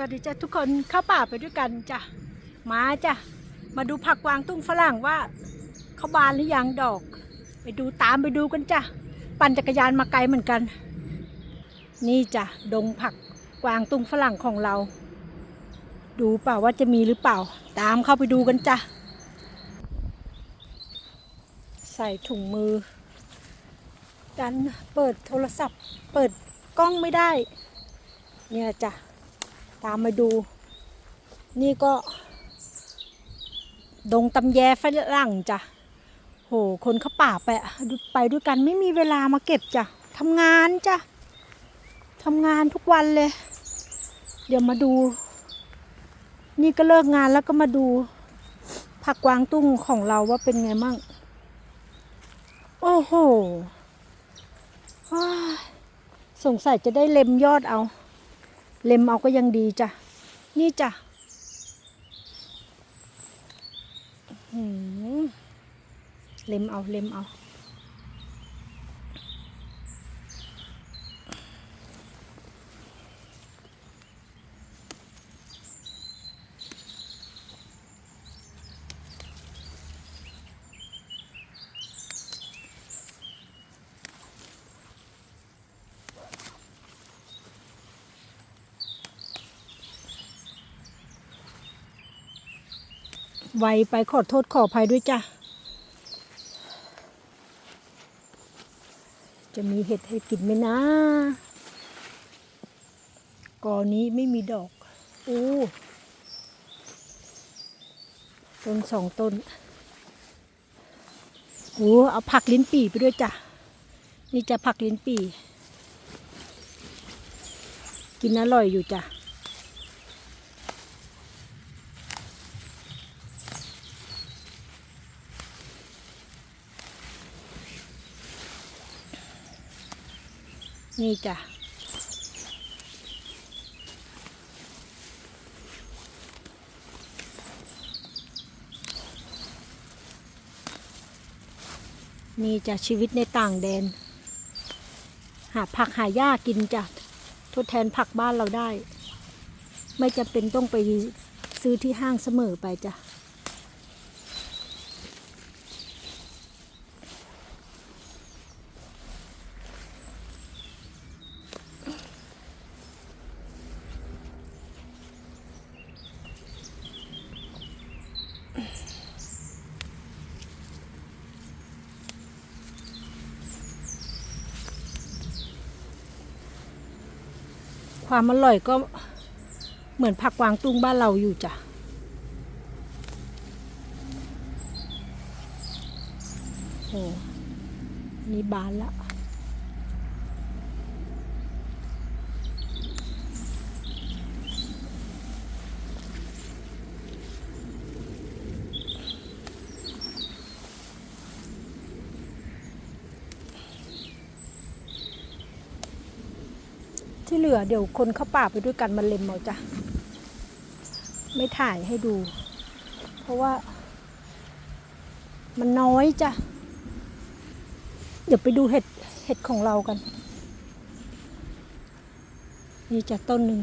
วัสดีจ้ะทุกคนเข้าป่าไปด้วยกันจ้ะมาจ้ะมาดูผักกวางตุ้งฝรั่งว่าเขาบานหรือยังดอก ไปดูตามไปดูกันจ้ะปั่นจักรยานมาไกลเหมือนกัน นี่จ้ะดงผักกวางตุ้งฝรั่งของเรา ดูเปล่าว่าจะมีหรือเปล่า ตามเข้าไปดูกันจ้ะใส่ถุงมือดันเปิดโทรศัพท์ เปิดกล้องไม่ได้ เนี่ยจ้ะ ตามมาดู นี่ก็ ดงตำแยฝรั่งจ้ะโห คนเข้าป่าไปอะไปด้วยกันไม่มีเวลามาเก็บจ้ะทำงานจ้ะทำงานทุกวันเลย เดี๋ยวมาดู นี่ก็เลิกงานแล้วก็มาดู ผักกวางตุ้งของเราว่าเป็นไงมั่ง โอ้โหสงสัยจะได้เล็มยอดเอา เล็มเอาก็ยังดีจ้ะ นี่จ้ะเล็มเอาเล็มเอา ไวไปขอโทษขออภัยด้วยจ้ะ จะมีเห็ดให้กินไหมนะกอนี้ไม่มีดอกอู้ต้นสองต้นโอ้เอาผักลิ้นปี่ไปด้วยจ้ะ นี่จะผักลิ้นปี่ กินอร่อยอยู่จ้ะ นี่จ้ะนี่จ้ะชีวิตในต่างแดน หาผักหาหญ้ากินจ้ะทดแทนผักบ้านเราได้ ไม่จำเป็นต้องไปซื้อที่ห้างเสมอไปจ้ะ ความอร่อยก็เหมือนผักกวางตุ้งบ้านเราอยู่จ้ะ โอ้นี่บานละ ลือเดี๋ยวคนเข้าป่าไปด้วยกันมาเล็มเอาจ้ะ ไม่ถ่ายให้ดู เพราะว่า มันน้อยจ้ะ เดี๋ยวไปดูเห็ดเห็ดของเรากัน นี่จะต้นหนึ่ง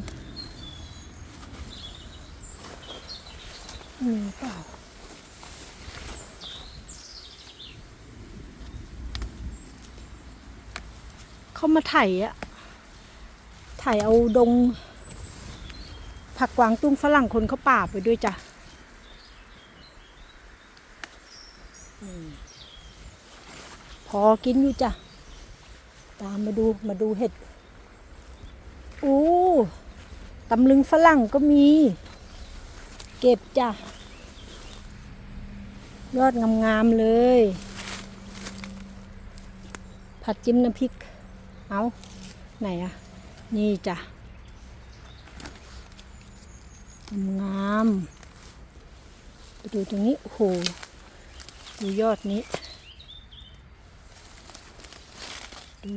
มีเปล่าเขามาไถอะ ไถเอาดง ผักกวางตุ้งฝรั่งคนเขาป่าไปด้วยจ้ะพอกินอยู่จ้ะ ตามมาดูมาดูเห็ดอู้ตำลึงฝรั่งก็มี เก็บจ้ะ ยอดงามๆเลย ผัดจิ้มน้ำพริก เอาไหนอะ นี่จ้ะงามไปดูตรงนี้ โอ้โห ดูยอดนี้ ดู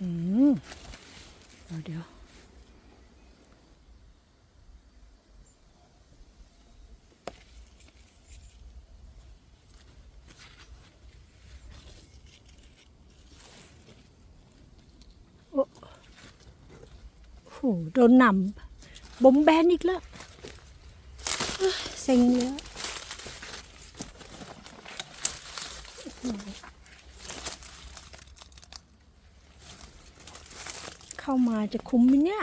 อืมเดี๋ยวเดี๋ยวโอ้โหโดนหนำบมแบนอีกแล้วเอ้ยเซ็งเลยอะเข้า มาจะคุ้มไหมเนี่ย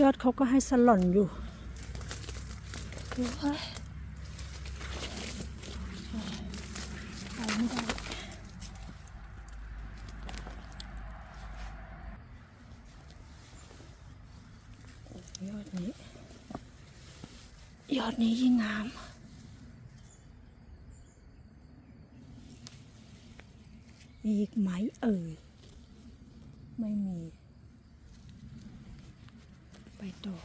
ยอดเขาก็ให้สล่อนอยู่ไปไม่ได้ ยอดนี้ ยอดนี้ยิ่งงาม มีอีกไหมเอ่ย ไม่มี ไปต่อ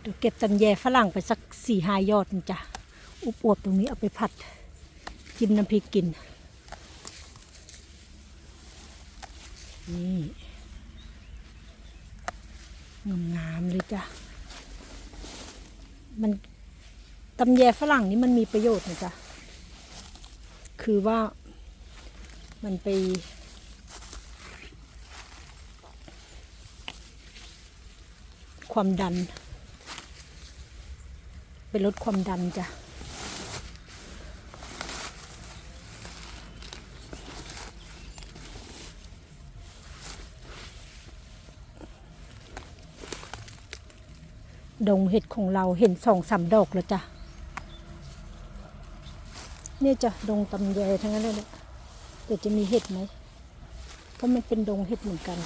เดี๋ยวเก็บตันแยฝรั่งไปสักสี่ห้ายอดจ้ะ อุบอวบตรงนี้เอาไปผัด จิ้มน้ำพริกกิน นี่งามๆเลยจ้ะ มันตำแยฝรั่งนี่มันมีประโยชน์นะจ๊ะ คือว่ามันไป ความดัน ไปลดความดันจ้ะ ดงเห็ดของเราเห็นสองสามดอกแล้วจ้ะเนี่ยจ้ะดงตำแยทั้งนั้นเลยเนี่ยเดี๋ยวจะมีเห็ดไหมเพราะมันเป็นดงเห็ดเหมือนกัน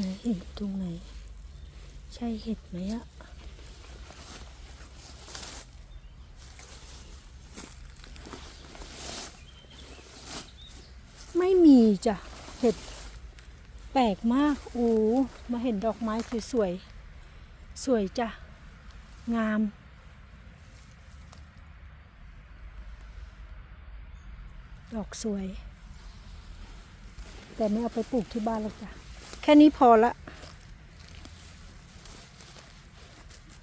ไหนเห็ดตรงไหน ใช่เห็ดไหมอะไม่มี จ้ะเห็ดแปลกมากโอ้มาเห็นดอกไม้สวยๆสวยจ้ะงาม ดอกสวย แต่ไม่เอาไปปลูกที่บ้านหรอกจ้ะแค่นี้พอละ